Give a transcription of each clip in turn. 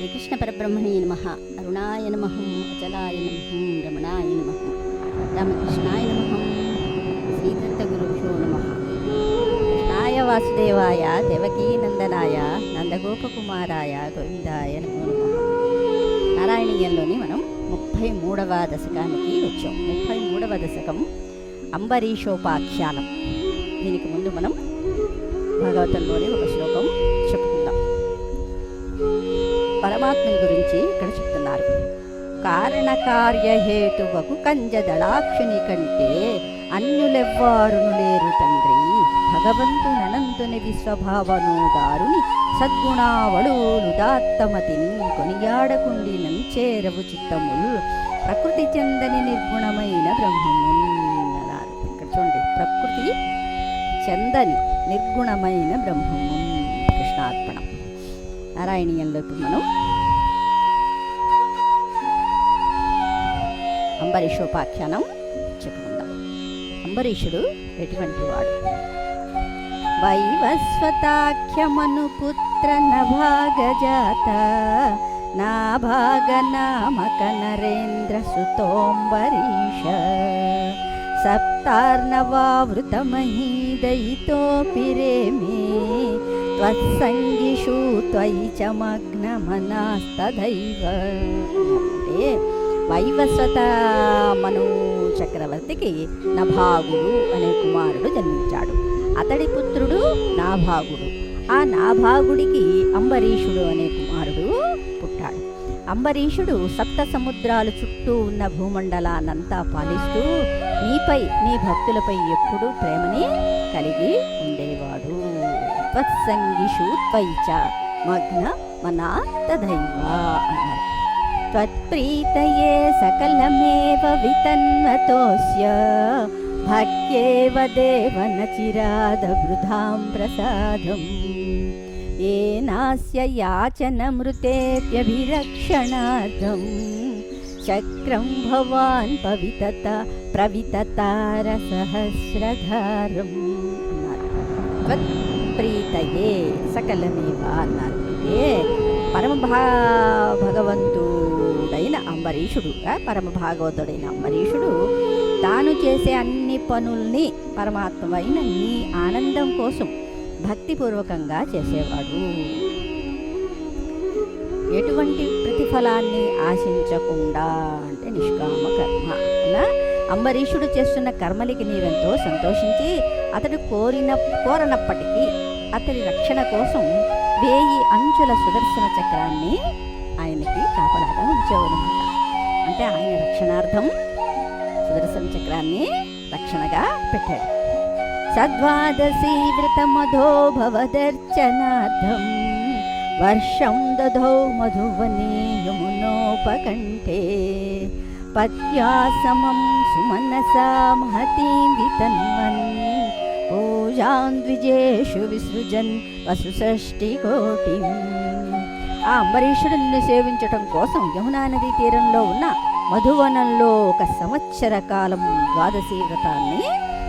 శ్రీకృష్ణ పరబ్రహ్మణే నమ. అరుణాయ నమ. అచలాయ నమ. రమణాయ నమ. రామకృష్ణాయ నమ. శ్రీదత్తగురుభ్యో నమ. కృష్ణాయ వాసుదేవాయ దేవకీనందనాయ నందగోపకుమారాయ గోవిందాయ నమో నమ. నారాయణీయంలోని మనం ముప్పై మూడవ దశకానికి వచ్చాం. ముప్పై మూడవ దశకం అంబరీషోపాఖ్యానం. దీనికి ముందు మనం భగవతంలోని ఒక శ్లోకం పరమాత్మని గురించి ఇక్కడ చెప్తున్నారు. కారణకార్యహేతువకు కంజదళాక్షుని కంటే అన్యులెవ్వారును లేరు తండ్రి. భగవంతుననంతుని విశ్వభావనోదారుని సద్గుణావళులుదాత్తమతిని కొనియాడకుండి నంచేరవు చిత్తములు ప్రకృతి చెందని నిర్గుణమైన బ్రహ్మము అన్నారు. ఇక్కడ చూడండి ప్రకృతి చందని నిర్గుణమైన బ్రహ్మము కృష్ణాత్మ నారాయణీయంలో ఇప్పుడు మనం అంబరీషోపాఖ్యానం చెప్పుకుందాం. అంబరీషుడు ఎటువంటి వాడు? వైవస్వతాఖ్యమను పుత్ర నభాగజాత నా భాగ నామక నరేంద్ర సుతోంబరీష. సప్తార్ణవావృతమహీదయితోపి రేమే త్వత్సంగిషు త్వయి చ మగ్నమనాస్తైవ అంటే వైవస్వత మను చక్రవర్తికి నభాగుడు అనే కుమారుడు జన్మించాడు అతడి పుత్రుడు నాభాగుడు ఆ నాభాగుడికి అంబరీషుడు అనే కుమారుడు పుట్టాడు అంబరీషుడు సప్త సముద్రాలు చుట్టూ ఉన్న భూమండలానంతా పాలిస్తూ నీపై నీ భక్తులపై ఎప్పుడూ ప్రేమని కలిగి ఉండేవాడు. త్వత్సంగిషు త్వైచ మగ్న మనా త్వత్ప్రీతయే సకలమేవ వితన్వతోస్య భక్యేవ చిరాద వృధాం ప్రసాదం. येनास्य याचनमृतेऽप्यभिरक्षणार्थं चक्रं भवान् पवितत ప్రవితతారసహస్రధారం అన్నారు త్వత్ప్రీతయే సకలమేవ అన్నారు అంటే పరమ భా భగవంతుడైన అంబరీషుడు ఆ, పరమ భాగవతుడైన అంబరీషుడు తాను చేసే అన్ని పనుల్ని పరమాత్మమైన నీ ఆనందం కోసం భక్తిపూర్వకంగా చేసేవాడు. ఎటువంటి ప్రతిఫలాన్ని ఆశించకుండా అంటే నిష్కామ కర్మ అలా అంబరీషుడు చేస్తున్న కర్మలకి నీవెంతో సంతోషించి అతడు కోరిన కోరనప్పటికీ అతడి రక్షణ కోసం వేయి అంచుల సుదర్శన చక్రాన్ని ఆయనకి కాపలాగా ఉంచేవన్నమాట అంటే ఆయన రక్షణార్థం సుదర్శన చక్రాన్ని రక్షణగా పెట్టాడు. సద్వాదశీ వ్రతమధో భవదర్చనార్థం వర్షం దధో మధువనే యమునోపకంఠే పత్యా సుమనసా మహతీం వితన్వన్ పూజాం ద్విజేషు విసృజన్ వసుషష్టికోటి. ఆ అంబరీషుడిని సేవించటం కోసం యమునా నదీ తీరంలో ఉన్న మధువనంలో ఒక సంవత్సర కాలం ద్వాదశి వ్రతాన్ని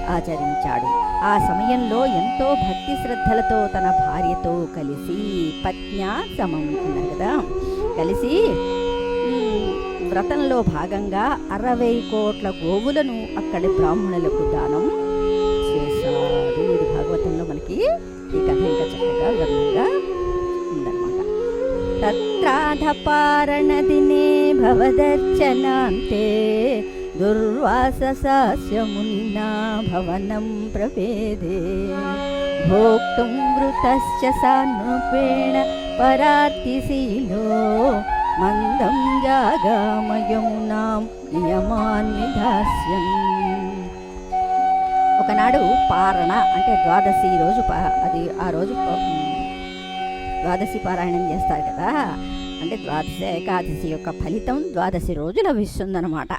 ఆచరించాడు. ఆ సమయంలో ఎంతో భక్తి శ్రద్ధలతో తన భార్యతో కలిసి పత్న్యా సమం అన్నారు కదా. కలిసి వ్రతంలో భాగంగా అరవై కోట్ల గోవులను అక్కడి బ్రాహ్మణులకు దానం చేశాడు ఇది భాగవతంలో మనకి ఈ కథ ఇంకా చక్కగా వివరంగా ఉందన్నమాట. తత్రాధపారణదినే భవదర్చనాంతే దుర్వాస సాస్యమున్న భవనం ప్రభేదే భోక్తుం వృతశ్చ సానృపేణ పరార్తిశీలో మందం జాగామయమునాం నియమాన్ విధాస్యం ఒకనాడు పారణ అంటే ద్వాదశి రోజు అది ఆ రోజు ద్వాదశి పారాయణం చేస్తారు కదా. అంటే ద్వాదశి ఏకాదశి యొక్క ఫలితం ద్వాదశి రోజు లభిస్తుందన్నమాట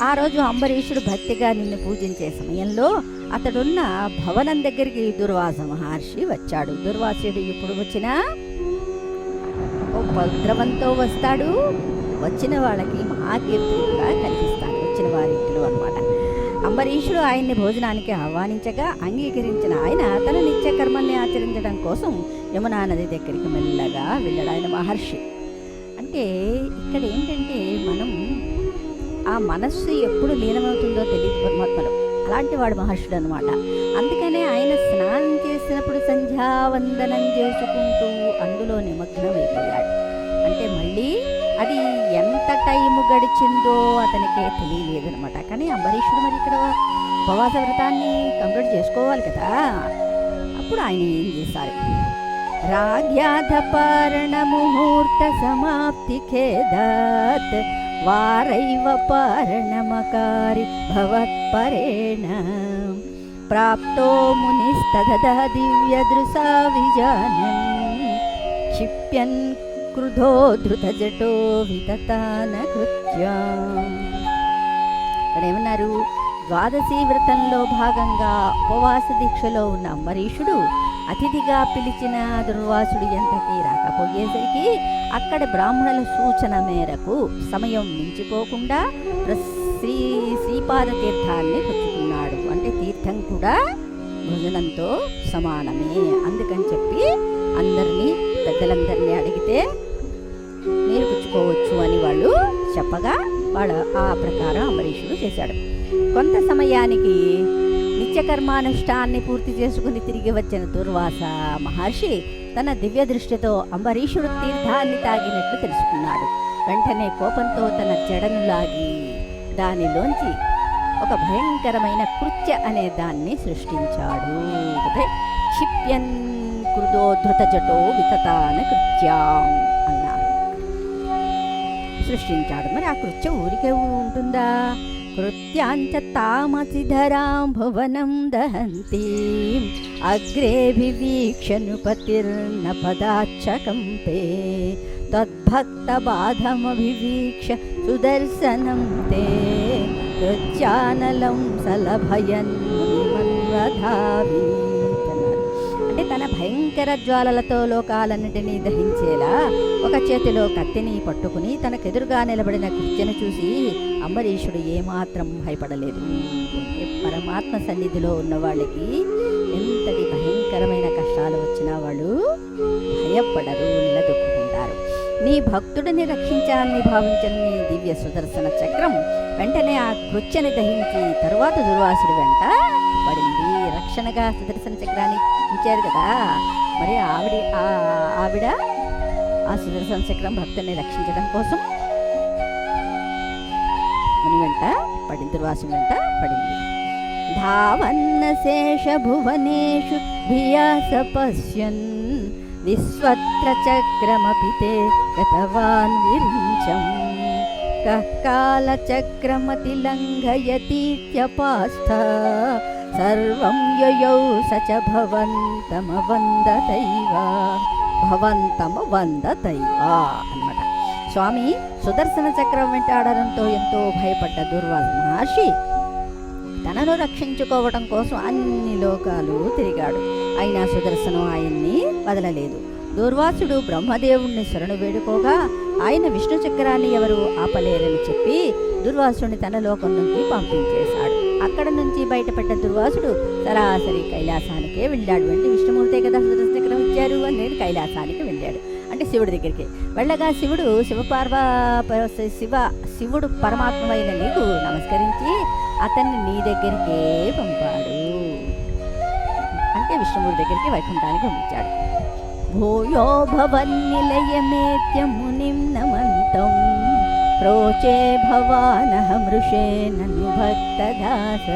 ఆ రోజు అంబరీషుడు భక్తిగా నిన్ను పూజించే సమయంలో అతడున్న భవనం దగ్గరికి దుర్వాస మహర్షి వచ్చాడు. దుర్వాసుడు ఇప్పుడు వచ్చినా ఉపద్రవంతో వస్తాడు. వచ్చిన వాళ్ళకి మహాకీర్తిగా కూడా కలిగిస్తాడు వచ్చిన వారింట్లో అనమాట అంబరీషుడు ఆయన్ని భోజనానికి ఆహ్వానించగా అంగీకరించిన ఆయన తన నిత్య కర్మల్ని ఆచరించడం కోసం యమునా నది దగ్గరికి మెల్లగా వెళ్ళాడు ఆయన మహర్షి. అంటే ఇక్కడ ఏంటంటే మనం ఆ మనస్సు ఎప్పుడు లీనమవుతుందో తెలియదు పరమాత్మలో. అలాంటి వాడు మహర్షుడు అనమాట అందుకనే ఆయన స్నానం చేసినప్పుడు సంధ్యావందనం చేసుకుంటూ అందులో నిమగ్నమైపోయాడు అంటే మళ్ళీ అది ఎంత టైం గడిచిందో అతనికే తెలియలేదనమాట కానీ అంబరీషుడు మరి ఇక్కడ ఉపవాస వ్రతాన్ని కంప్లీట్ చేసుకోవాలి కదా. అప్పుడు ఆయన ఏం చేశారు? రాగ్యాధపారణ ముహూర్త సమాప్తి ఖేదాత్ వారైవ పారణమకారి భవత్పరేణ. ప్రాప్తో మునిస్తదద దివ్యదృశా విజానన్. క్షిప్యన్ క్రుధో ధృతజటో వితతాన కృత్యాం. ఇక్కడ ఏమన్నారు? ద్వాదశీ వ్రతంలో భాగంగా ఉపవాస దీక్షలో ఉన్న అంబరీషుడు అతిథిగా పిలిచిన దుర్వాసుడు ఎంతకీ పోయేసరికి అక్కడ బ్రాహ్మణుల సూచన మేరకు సమయం మించిపోకుండా ప్ర- శ్రీ శ్రీపాద తీర్థాన్ని పుచ్చుకున్నాడు అంటే తీర్థం కూడా భోజనంతో సమానమే అందుకని చెప్పి అందరినీ పెద్దలందరినీ అడిగితే మీరు పుచ్చుకోవచ్చు అని వాళ్ళు చెప్పగా వాడు ఆ ప్రకారం అంబరీషుడు చేశాడు. కొంత సమయానికి నిత్యకర్మానుష్ఠాన్ని పూర్తి చేసుకుని తిరిగి వచ్చిన దుర్వాస మహర్షి తన దివ్య దృష్టితో అంబరీషుడు తీర్థాన్ని తాగినట్లు తెలుసుకున్నాడు. వెంటనే కోపంతో తన జడను లాగి దానిలోంచి ఒక భయంకరమైన కృత్య అనే దాన్ని సృష్టించాడు. అదే క్షిప్యన్ కృదో ధృత జటో వితతాన కృత్యాం అన్నారు సృష్టించాడు. మరి ఆ కృత్య ఊరికే ఉంటుందా? కృత్యాంచ తామసిధరాం భువనం దహంతి అగ్రేభివీక్షనుపతిర్న పదాచ్చ కంపే తద్భక్త బాధమభివీక్ష సుదర్శనం తే కృత్యానలం సలభయన్ మునిమన్వధావి అంటే తన భయంకర జ్వాలలతో లోకాలన్నిటినీ దహించేలా ఒక చేతిలో కత్తిని పట్టుకుని తనకెదురుగా నిలబడిన కృత్యను చూసి అంబరీషుడు ఏమాత్రం భయపడలేదు. పరమాత్మ సన్నిధిలో ఉన్న వాళ్ళకి ఎంతటి భయంకరమైన కష్టాలు వచ్చినా వాళ్ళు భయపడరు నిలదొక్కుంటారు నీ భక్తుడిని రక్షించాలని భావించిన నీ దివ్య సుదర్శన చక్రం వెంటనే ఆ కృత్యని దహించి తరువాత దుర్వాసుడి వెంట పడింది. రక్షణగా సుదర్శన చక్రాన్ని ఇచ్చారు కదా. మరి ఆవిడ ఆవిడ ఆ సుదర్శన చక్రం భక్తుల్ని రక్షించడం కోసం ముని వెంట పడింది దుర్వాసం వెంట పడింది. ధావన్న శేష భువనేషు భియాస పశ్యన్ విశ్వత్ర చక్రమపి తే గతవాన్ విరించం. కః లంఘయతీత్యపాస్థ సర్వం యయౌ స భవంతమ వంద భవంతమవందతైవ అన్నమాట స్వామి సుదర్శన చక్రం వెంటాడడంతో ఎంతో భయపడ్డ దుర్వాస మహర్షి తనను రక్షించుకోవడం కోసం అన్ని లోకాలు తిరిగాడు. అయినా సుదర్శనం ఆయన్ని వదలలేదు. దుర్వాసుడు బ్రహ్మదేవుణ్ణి శరణు వేడుకోగా ఆయన విష్ణు చక్రాన్ని ఎవరు ఆపలేరని చెప్పి దుర్వాసుని తన లోకం నుంచి పంపించేశాడు. అక్కడ నుంచి బయటపడ్డ దుర్వాసుడు సరాసరి కైలాసానికే వెళ్ళాడు. అంటే విష్ణుమూర్తే కదా సుదర్శన చక్రం ఇచ్చారు అని నేను కైలాసానికి వెళ్ళాడు. అంటే శివుడి దగ్గరికి వెళ్ళగా శివుడు శివపార్వ శివ శివుడు పరమాత్మైన నీకు నమస్కరించి అతన్ని నీ దగ్గరికే పంపాడు. అంటే విష్ణుమూర్తి దగ్గరికి వైకుంఠానికి పంపించాడు. భూయో భవన్నిలయమేత్య మునిం నమంతం प्रोचे भवानः నను భక్తదాస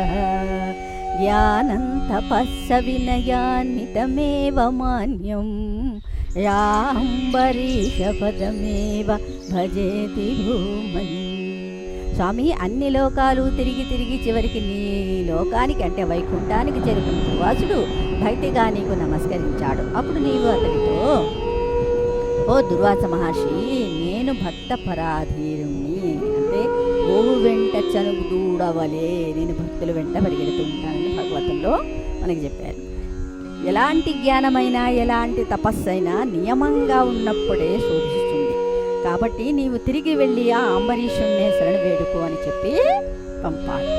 జ్ఞానం తపస్స వినయాన్నితమేవ మాన్యం రాంబరీషపదమేవ భజేతి భూమన్ స్వామి అన్ని లోకాలు తిరిగి తిరిగి చివరికి నీ లోకానికి అంటే వైకుంఠానికి చేరుకున్న వాసుడు భక్తిగా నీకు నమస్కరించాడు. అప్పుడు నీవు అతనితో ఓ దుర్వాస మహర్షి నేను భక్త పరాధీరుణ్ణి అంటే గోవు వెంట చనుగు దూడవలే నేను భక్తుల వెంట పరిగెడుతూ ఉంటానని భగవతంలో మనకి చెప్పారు. ఎలాంటి జ్ఞానమైనా ఎలాంటి తపస్సైనా నియమంగా ఉన్నప్పుడే శోధిస్తుంది. కాబట్టి నీవు తిరిగి వెళ్ళి ఆ అంబరీషుణ్ణే శరణు వేడుకో అని చెప్పి పంపాలి.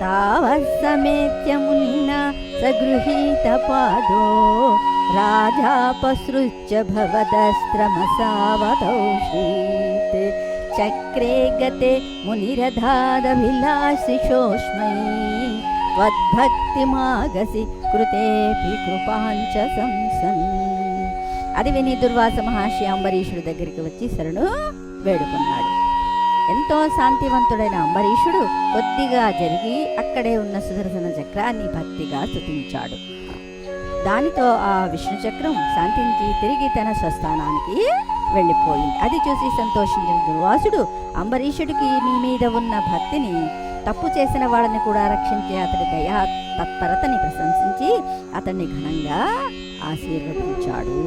తావస్సమేత్య మునిన సగృహీత పాదో राजापसृज्य भवदस्त्रमसावतौषीत् चक्रे गते मुनिरधादभिलाषिषोष्मै त्वद्भक्तिमागसि कृतेऽपि कृपाञ्च संसन् అది విని దుర్వాస మహర్షి అంబరీషుడి దగ్గరికి వచ్చి శరణు వేడుకున్నాడు ఎంతో శాంతివంతుడైన అంబరీషుడు కొద్దిగా జరిగి అక్కడే ఉన్న సుదర్శన చక్రాన్ని భక్తిగా స్తుతించాడు దానితో ఆ విష్ణు చక్రం శాంతించి తిరిగి తన స్వస్థానానికి వెళ్ళిపోయింది. అది చూసి సంతోషించిన దుర్వాసుడు అంబరీషుడికి నీ మీద ఉన్న భక్తిని తప్పు చేసిన వాళ్ళని కూడా రక్షించే అతడి దయా తత్పరతని ప్రశంసించి అతన్ని ఘనంగా ఆశీర్వదించాడు.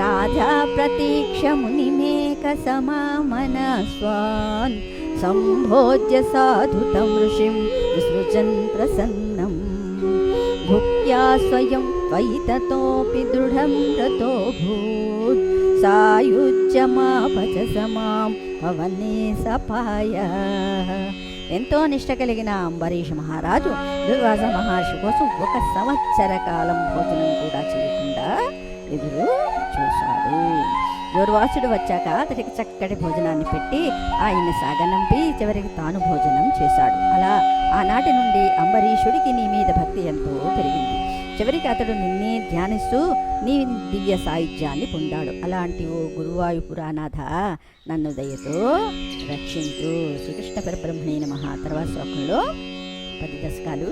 రాజా ప్రతీక్ష మునిమేక సమామన స్వాన్ సంభోజ్య సాధుతం ఋషిం విసృజన్ ప్రసన్నం. భుక్త్యా స్వయం त्वयि ततोऽपि दृढं रतोऽभूत् సాయుజ్యమాపచ సమాం పవనే సపాయ ఎంతో నిష్ట కలిగిన అంబరీష మహారాజు దుర్వాస మహర్షి కోసం ఒక సంవత్సర కాలం భోజనం కూడా చేయకుండా ఎదురు చూశాడు దుర్వాసుడు వచ్చాక అతడికి చక్కటి భోజనాన్ని పెట్టి ఆయన సాగనంపి చివరికి తాను భోజనం చేశాడు అలా ఆనాటి నుండి అంబరీషుడికి నీ మీద భక్తి ఎంతో పెరిగింది చివరికి అతడు నిన్నే ధ్యానిస్తూ నీ దివ్య సాహిత్యాన్ని పొందాడు. అలాంటి ఓ గురువాయు పురాణాథ నన్ను దయతో రక్షించు. శ్రీకృష్ణ పరబ్రహ్మణైన మహా తర్వాత శ్లోకంలో పది దశకాలు